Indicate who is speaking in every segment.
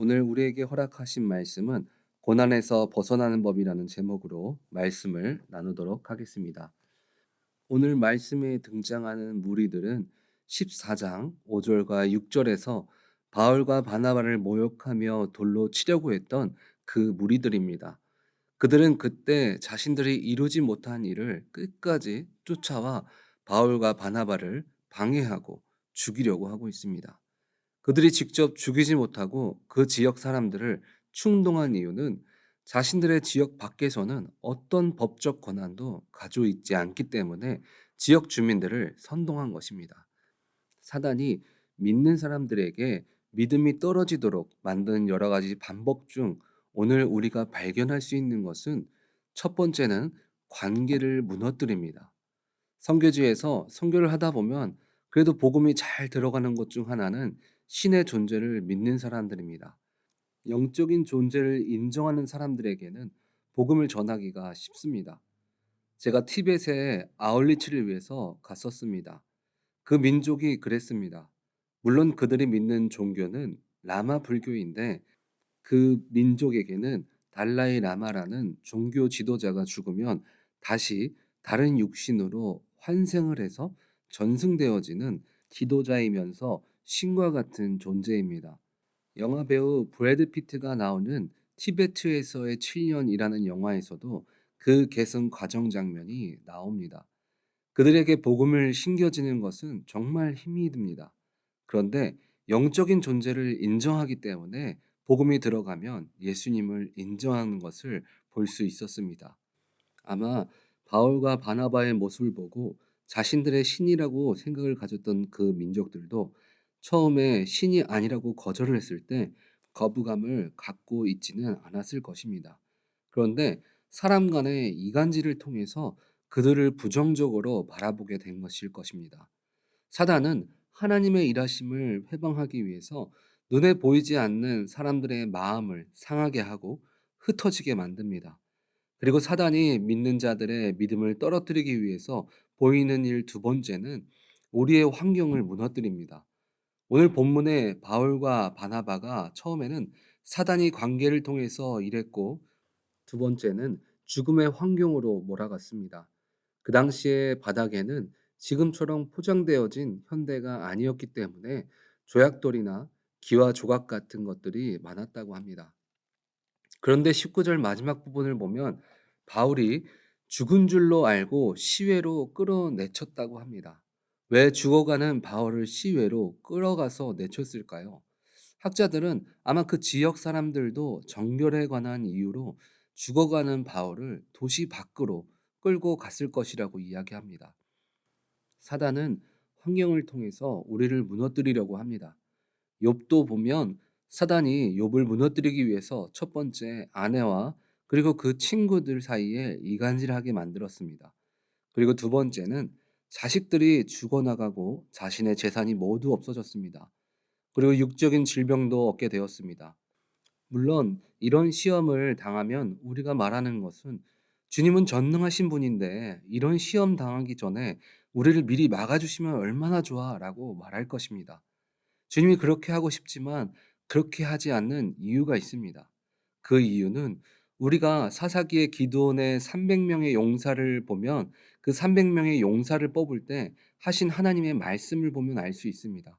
Speaker 1: 오늘 우리에게 허락하신 말씀은 고난에서 벗어나는 법이라는 제목으로 말씀을 나누도록 하겠습니다. 오늘 말씀에 등장하는 무리들은 14장 5절과 6절에서 바울과 바나바를 모욕하며 돌로 치려고 했던 그 무리들입니다. 그들은 그때 자신들이 이루지 못한 일을 끝까지 쫓아와 바울과 바나바를 방해하고 죽이려고 하고 있습니다. 그들이 직접 죽이지 못하고 그 지역 사람들을 충동한 이유는 자신들의 지역 밖에서는 어떤 법적 권한도 가지고 있지 않기 때문에 지역 주민들을 선동한 것입니다. 사단이 믿는 사람들에게 믿음이 떨어지도록 만든 여러 가지 반복 중 오늘 우리가 발견할 수 있는 것은 첫 번째는 관계를 무너뜨립니다. 선교지에서 선교를 하다 보면 그래도 복음이 잘 들어가는 것 중 하나는 신의 존재를 믿는 사람들입니다. 영적인 존재를 인정하는 사람들에게는 복음을 전하기가 쉽습니다. 제가 티벳에 아울리치를 위해서 갔었습니다. 그 민족이 그랬습니다. 물론 그들이 믿는 종교는 라마 불교인데 그 민족에게는 달라이 라마라는 종교 지도자가 죽으면 다시 다른 육신으로 환생을 해서 전승되어지는 지도자이면서 신과 같은 존재입니다. 영화 배우 브래드 피트가 나오는 티베트에서의 7년이라는 영화에서도 그 계승 과정 장면이 나옵니다. 그들에게 복음을 신겨지는 것은 정말 힘이 듭니다. 그런데 영적인 존재를 인정하기 때문에 복음이 들어가면 예수님을 인정하는 것을 볼 수 있었습니다. 아마 바울과 바나바의 모습을 보고 자신들의 신이라고 생각을 가졌던 그 민족들도 처음에 신이 아니라고 거절을 했을 때 거부감을 갖고 있지는 않았을 것입니다. 그런데 사람 간의 이간질을 통해서 그들을 부정적으로 바라보게 된 것일 것입니다. 사단은 하나님의 일하심을 회방하기 위해서 눈에 보이지 않는 사람들의 마음을 상하게 하고 흩어지게 만듭니다. 그리고 사단이 믿는 자들의 믿음을 떨어뜨리기 위해서 보이는 일 두 번째는 우리의 환경을 무너뜨립니다. 오늘 본문에 바울과 바나바가 처음에는 사단이 관계를 통해서 일했고 두 번째는 죽음의 환경으로 몰아갔습니다. 그 당시에 바닥에는 지금처럼 포장되어진 현대가 아니었기 때문에 조약돌이나 기와 조각 같은 것들이 많았다고 합니다. 그런데 19절 마지막 부분을 보면 바울이 죽은 줄로 알고 시외로 끌어내쳤다고 합니다. 왜 죽어가는 바울을 시외로 끌어가서 내쳤을까요? 학자들은 아마 그 지역 사람들도 정결에 관한 이유로 죽어가는 바울을 도시 밖으로 끌고 갔을 것이라고 이야기합니다. 사단은 환경을 통해서 우리를 무너뜨리려고 합니다. 욥도 보면 사단이 욥을 무너뜨리기 위해서 첫 번째 아내와 그리고 그 친구들 사이에 이간질하게 만들었습니다. 그리고 두 번째는 자식들이 죽어나가고 자신의 재산이 모두 없어졌습니다. 그리고 육적인 질병도 얻게 되었습니다. 물론 이런 시험을 당하면 우리가 말하는 것은 주님은 전능하신 분인데 이런 시험 당하기 전에 우리를 미리 막아주시면 얼마나 좋아 라고 말할 것입니다. 주님이 그렇게 하고 싶지만 그렇게 하지 않는 이유가 있습니다. 그 이유는 우리가 사사기의 기도원의 300명의 용사를 보면 그 300명의 용사를 뽑을 때 하신 하나님의 말씀을 보면 알 수 있습니다.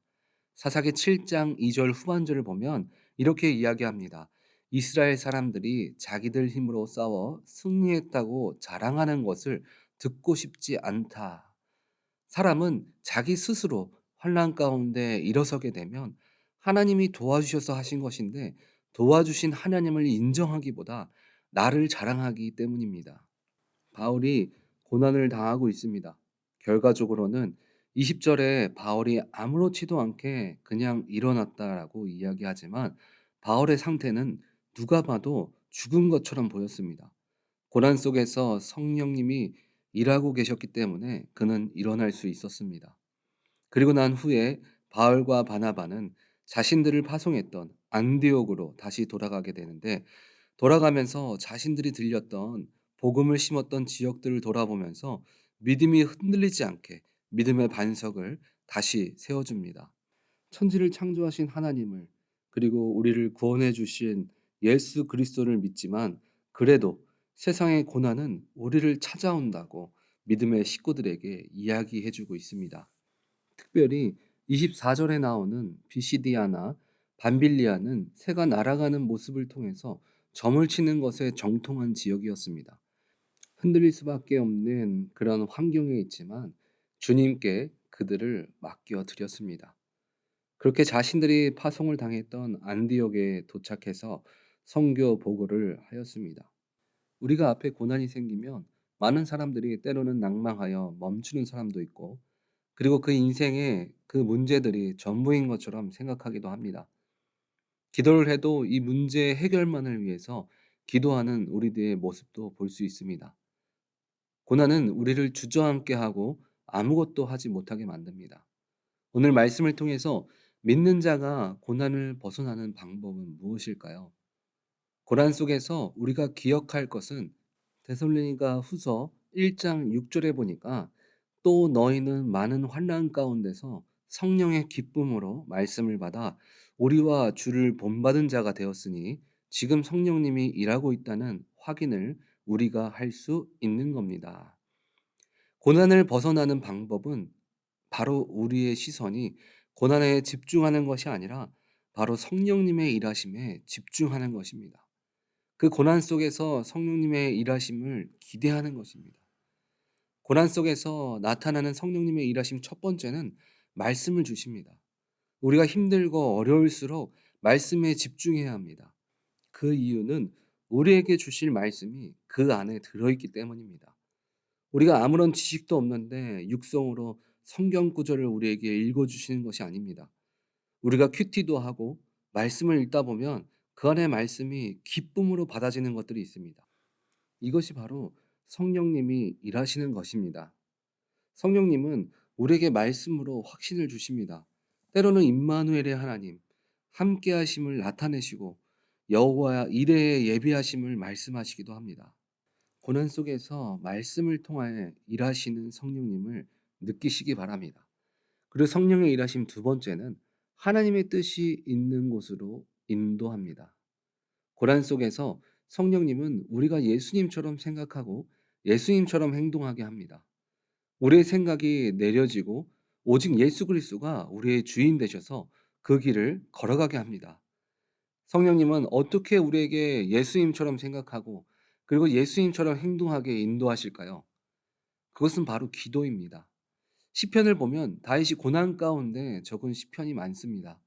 Speaker 1: 사사기 7장 2절 후반절을 보면 이렇게 이야기합니다. 이스라엘 사람들이 자기들 힘으로 싸워 승리했다고 자랑하는 것을 듣고 싶지 않다. 사람은 자기 스스로 환란 가운데 일어서게 되면 하나님이 도와주셔서 하신 것인데 도와주신 하나님을 인정하기보다 나를 자랑하기 때문입니다. 바울이 고난을 당하고 있습니다. 결과적으로는 20절에 바울이 아무렇지도 않게 그냥 일어났다라고 이야기하지만 바울의 상태는 누가 봐도 죽은 것처럼 보였습니다. 고난 속에서 성령님이 일하고 계셨기 때문에 그는 일어날 수 있었습니다. 그리고 난 후에 바울과 바나바는 자신들을 파송했던 안디옥으로 다시 돌아가게 되는데 돌아가면서 자신들이 들렸던 복음을 심었던 지역들을 돌아보면서 믿음이 흔들리지 않게 믿음의 반석을 다시 세워줍니다. 천지를 창조하신 하나님을 그리고 우리를 구원해 주신 예수 그리스도를 믿지만 그래도 세상의 고난은 우리를 찾아온다고 믿음의 식구들에게 이야기해 주고 있습니다. 특별히 24절에 나오는 비시디아나 반빌리아는 새가 날아가는 모습을 통해서 점을 치는 것에 정통한 지역이었습니다. 흔들릴 수밖에 없는 그런 환경에 있지만 주님께 그들을 맡겨 드렸습니다. 그렇게 자신들이 파송을 당했던 안디옥에 도착해서 선교 보고를 하였습니다. 우리가 앞에 고난이 생기면 많은 사람들이 때로는 낭망하여 멈추는 사람도 있고 그리고 그 인생에 그 문제들이 전부인 것처럼 생각하기도 합니다. 기도를 해도 이 문제 해결만을 위해서 기도하는 우리들의 모습도 볼 수 있습니다. 고난은 우리를 주저앉게 하고 아무것도 하지 못하게 만듭니다. 오늘 말씀을 통해서 믿는 자가 고난을 벗어나는 방법은 무엇일까요? 고난 속에서 우리가 기억할 것은 데살로니가 후서 1장 6절에 보니까 또 너희는 많은 환난 가운데서 성령의 기쁨으로 말씀을 받아 우리와 주를 본받은 자가 되었으니 지금 성령님이 일하고 있다는 확인을 우리가 할 수 있는 겁니다. 고난을 벗어나는 방법은 바로 우리의 시선이 고난에 집중하는 것이 아니라 바로 성령님의 일하심에 집중하는 것입니다. 그 고난 속에서 성령님의 일하심을 기대하는 것입니다. 고난 속에서 나타나는 성령님의 일하심 첫 번째는 말씀을 주십니다. 우리가 힘들고 어려울수록 말씀에 집중해야 합니다. 그 이유는 우리에게 주실 말씀이 그 안에 들어있기 때문입니다. 우리가 아무런 지식도 없는데 육성으로 성경 구절을 우리에게 읽어주시는 것이 아닙니다. 우리가 큐티도 하고 말씀을 읽다 보면 그 안에 말씀이 기쁨으로 받아지는 것들이 있습니다. 이것이 바로 성령님이 일하시는 것입니다. 성령님은 우리에게 말씀으로 확신을 주십니다. 때로는 임마누엘의 하나님 함께 하심을 나타내시고 여호와 이레의 예비하심을 말씀하시기도 합니다. 고난 속에서 말씀을 통하여 일하시는 성령님을 느끼시기 바랍니다. 그리고 성령의 일하심 두 번째는 하나님의 뜻이 있는 곳으로 인도합니다. 고난 속에서 성령님은 우리가 예수님처럼 생각하고 예수님처럼 행동하게 합니다. 우리의 생각이 내려지고 오직 예수 그리스도가 우리의 주인 되셔서 그 길을 걸어가게 합니다. 성령님은 어떻게 우리에게 예수님처럼 생각하고 그리고 예수님처럼 행동하게 인도하실까요? 그것은 바로 기도입니다. 시편을 보면 다윗이 고난 가운데 적은 시편이 많습니다.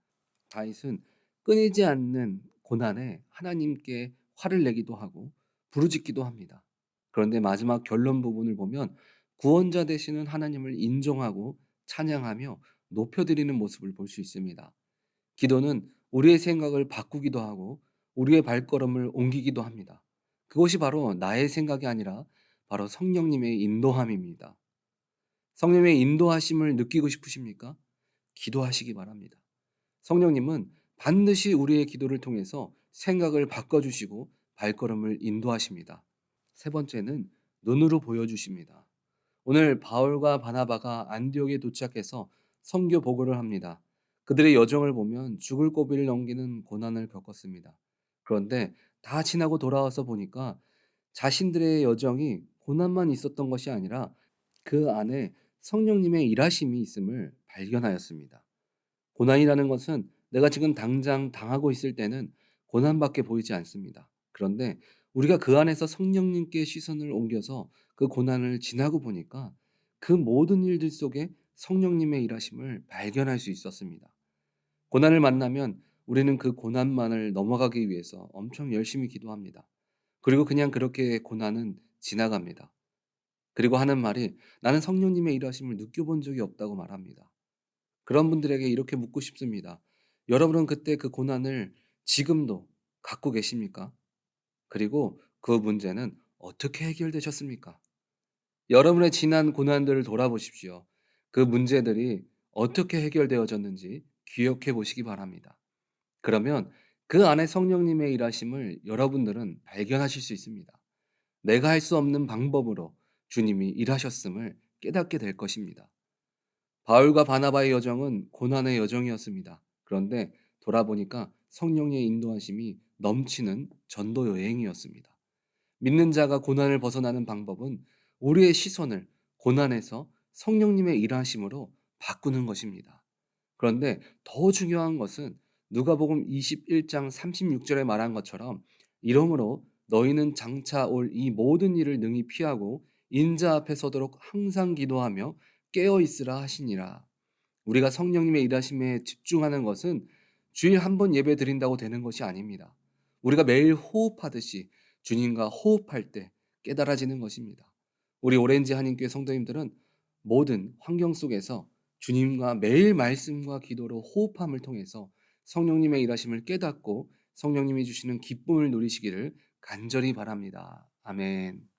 Speaker 1: 다윗은 끊이지 않는 고난에 하나님께 화를 내기도 하고 부르짖기도 합니다. 그런데 마지막 결론 부분을 보면 구원자 되시는 하나님을 인정하고 찬양하며 높여드리는 모습을 볼 수 있습니다. 기도는 우리의 생각을 바꾸기도 하고 우리의 발걸음을 옮기기도 합니다. 그것이 바로 나의 생각이 아니라 바로 성령님의 인도함입니다. 성령의 인도하심을 느끼고 싶으십니까? 기도하시기 바랍니다. 성령님은 반드시 우리의 기도를 통해서 생각을 바꿔주시고 발걸음을 인도하십니다. 세 번째는 눈으로 보여주십니다. 오늘 바울과 바나바가 안디옥에 도착해서 선교 보고를 합니다. 그들의 여정을 보면 죽을 고비를 넘기는 고난을 겪었습니다. 그런데 다 지나고 돌아와서 보니까 자신들의 여정이 고난만 있었던 것이 아니라 그 안에 성령님의 일하심이 있음을 발견하였습니다. 고난이라는 것은 내가 지금 당장 당하고 있을 때는 고난밖에 보이지 않습니다. 그런데 우리가 그 안에서 성령님께 시선을 옮겨서 그 고난을 지나고 보니까 그 모든 일들 속에 성령님의 일하심을 발견할 수 있었습니다. 고난을 만나면 우리는 그 고난만을 넘어가기 위해서 엄청 열심히 기도합니다. 그리고 그냥 그렇게 고난은 지나갑니다. 그리고 하는 말이 나는 성령님의 일하심을 느껴본 적이 없다고 말합니다. 그런 분들에게 이렇게 묻고 싶습니다. 여러분은 그때 그 고난을 지금도 갖고 계십니까? 그리고 그 문제는 어떻게 해결되셨습니까? 여러분의 지난 고난들을 돌아보십시오. 그 문제들이 어떻게 해결되어졌는지 기억해 보시기 바랍니다. 그러면 그 안에 성령님의 일하심을 여러분들은 발견하실 수 있습니다. 내가 할 수 없는 방법으로 주님이 일하셨음을 깨닫게 될 것입니다. 바울과 바나바의 여정은 고난의 여정이었습니다. 그런데 돌아보니까 성령의 인도하심이 넘치는 전도 여행이었습니다. 믿는 자가 고난을 벗어나는 방법은 우리의 시선을 고난에서 성령님의 일하심으로 바꾸는 것입니다. 그런데 더 중요한 것은 누가복음 21장 36절에 말한 것처럼 이러므로 너희는 장차 올 이 모든 일을 능히 피하고 인자 앞에 서도록 항상 기도하며 깨어 있으라 하시니라. 우리가 성령님의 일하심에 집중하는 것은 주일 한 번 예배 드린다고 되는 것이 아닙니다. 우리가 매일 호흡하듯이 주님과 호흡할 때 깨달아지는 것입니다. 우리 오렌지 한인교회 성도님들은 모든 환경 속에서 주님과 매일 말씀과 기도로 호흡함을 통해서 성령님의 일하심을 깨닫고 성령님이 주시는 기쁨을 누리시기를 간절히 바랍니다. 아멘.